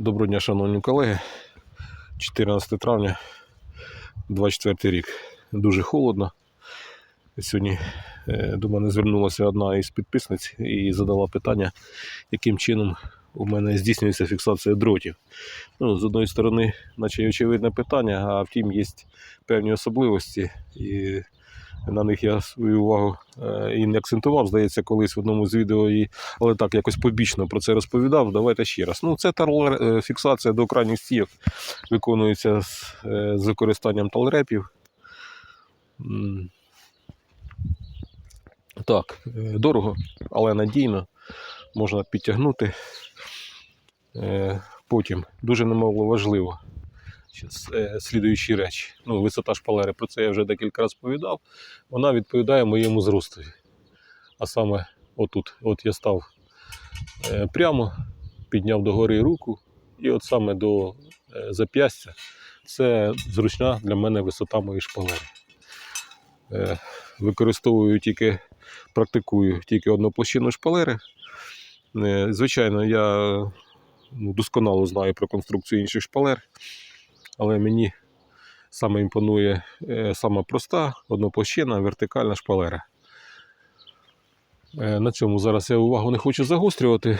Доброго дня, шановні колеги. 14 травня, 24 рік. Дуже холодно. Сьогодні е, до мене звернулася одна із підписниць і задала питання, яким чином у мене здійснюється фіксація дротів. Ну, з одної сторони, наче очевидне питання, а втім, є певні особливості, і на них я свою увагу е, і не акцентував, здається, колись в одному з відео, і, але так якось побічно про це розповідав. Давайте ще раз. Ну, це тарлер, фіксація до крайніх стійок виконується з, е, з використанням талрепів. Так, е, дорого, але надійно. Можна підтягнути. Потім дуже немало важливо. Е, слідуючі речі. Ну, висота шпалери, про це я вже декілька разів повідав. Вона відповідає моєму зростові. А саме отут. От я став е, прямо, підняв догори руку, і от саме до е, зап'ястя це зручна для мене висота моєї шпалери. Використовую тільки, практикую тільки одноплощинну шпалери. Е, Звичайно, я ну, досконало знаю про конструкцію інших шпалер, але мені саме імпонує е, сама проста, одноплощинна, вертикальна шпалера. Е, На цьому зараз я увагу не хочу загострювати.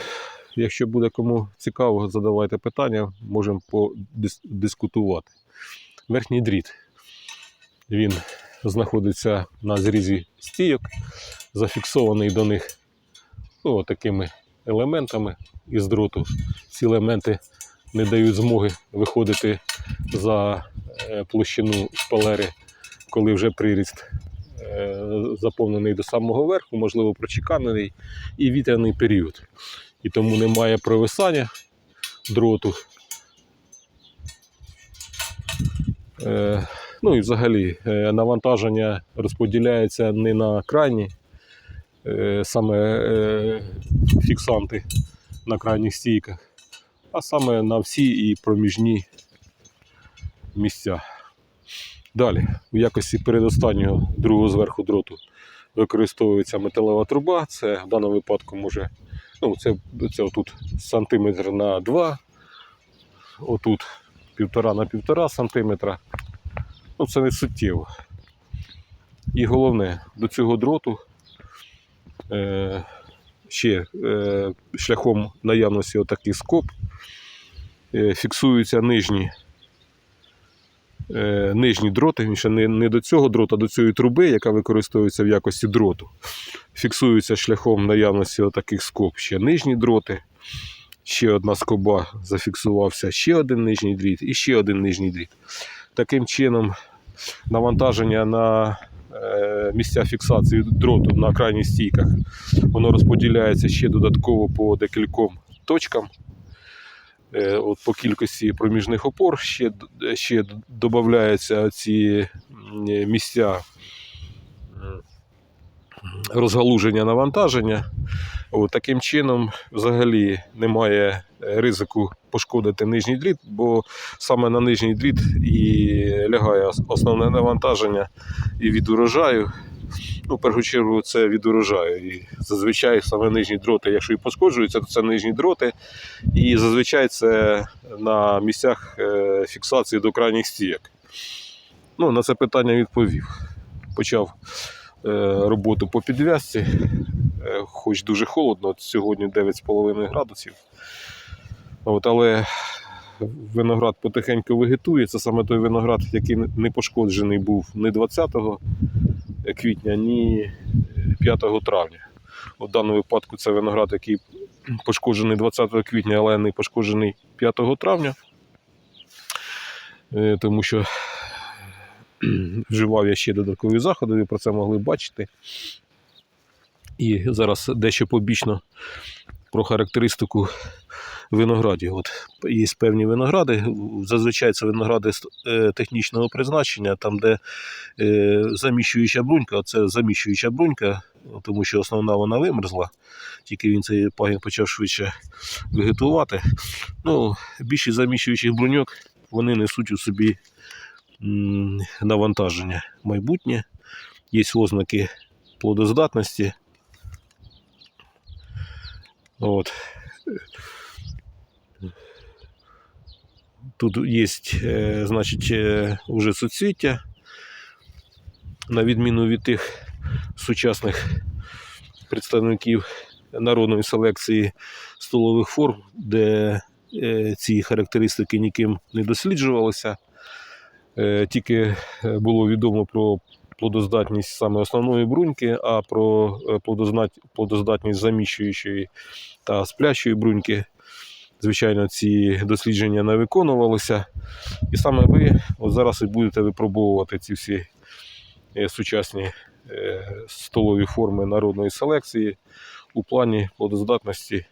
Якщо буде кому цікаво, задавайте питання, можемо подискутувати. Верхній дріт. Він знаходиться на зрізі стійок, зафіксований до них ну, такими елементами із дроту. Ці елементи не дають змоги виходити за е, площину шпалери, коли вже приріст е, заповнений до самого верху, можливо, прочеканений і вітряний період. І тому немає провисання дроту. Е, Ну і взагалі навантаження розподіляється не на крайні, саме фіксанти на крайніх стійках, а саме на всі і проміжні місця. Далі, в якості передостаннього другого зверху дроту використовується металева труба. Це в даному випадку може ну, це, це отут сантиметр на 2, отут півтора на півтора сантиметра. Ну, це не суттєво. І головне, до цього дроту е, ще е, шляхом наявності отаких скоб е, фіксуються нижні, е, нижні дроти, ще не, не до цього дрота, а до цієї труби, яка використовується в якості дроту. Фіксуються шляхом наявності отаких скоб ще нижні дроти. Ще одна скоба зафіксувався, ще один нижній дріт і ще один нижній дріт. Таким чином, навантаження на місця фіксації дроту на крайніх стійках, воно розподіляється ще додатково по декільком точкам. Е, от по кількості проміжних опор ще, ще додаються ці місця розгалуження навантаження. От, таким чином, взагалі, немає ризику пошкодити нижній дріт, бо саме на нижній дріт і лягає основне навантаження і від урожаю. Ну, в першу чергу, це від урожаю. І зазвичай саме нижні дроти, якщо і пошкоджуються, то це нижні дроти. І зазвичай це на місцях е, фіксації до крайніх стійок. Ну, на це питання відповів. Почав е, роботу по підв'язці. Е, хоч дуже холодно, сьогодні 9,5 градусів. От, але виноград потихеньку вегетує. Це саме той виноград, який не пошкоджений був ні 20 квітня, ні 5 травня. У даному випадку це виноград, який пошкоджений 20 квітня, але не пошкоджений 5 травня. Е, Тому що вживав я ще додаткові заходи, ви про це могли бачити. І зараз дещо побічно про характеристику виноградів. От є певні виногради. Зазвичай це виногради е, технічного призначення, там, де е, заміщуюча брунька, це заміщуюча брунька, тому що основна вона вимерзла, тільки він цей пагін почав швидше вегетувати. Ну, більшість заміщуючих бруньок вони несуть у собі навантаження майбутнє, є ознаки плодоздатності. От. Тут є, е, значить, е, уже суцвіття, на відміну від тих сучасних представників народної селекції столових форм, де е, ці характеристики ніким не досліджувалися. Е, Тільки е, було відомо про плодоздатність саме основної бруньки, а про е, плодоздатність заміщуючої та сплящої бруньки, звичайно, ці дослідження не виконувалися. І саме ви от зараз і будете випробовувати ці всі е, сучасні е, столові форми народної селекції у плані плодоздатності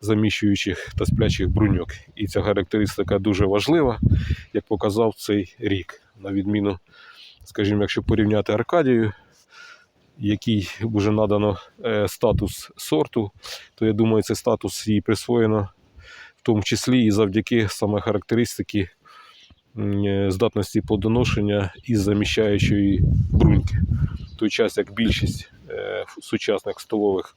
заміщуючих та сплячих бруньок. І ця характеристика дуже важлива, як показав цей рік. На відміну, скажімо, якщо порівняти Аркадію, який вже надано е, статус сорту, то я думаю, цей статус їй присвоєно в тому числі і завдяки саме характеристики е, здатності плодоношення із заміщаючої бруньки. В той час як більшість е, сучасних столових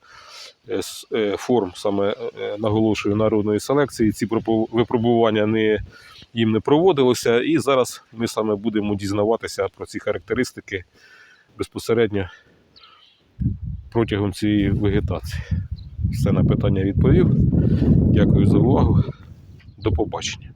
форм, саме наголошую, народної селекції, ці випробування не, їм не проводилося. І зараз ми саме будемо дізнаватися про ці характеристики безпосередньо протягом цієї вегетації. Все на питання відповів. Дякую за увагу. До побачення.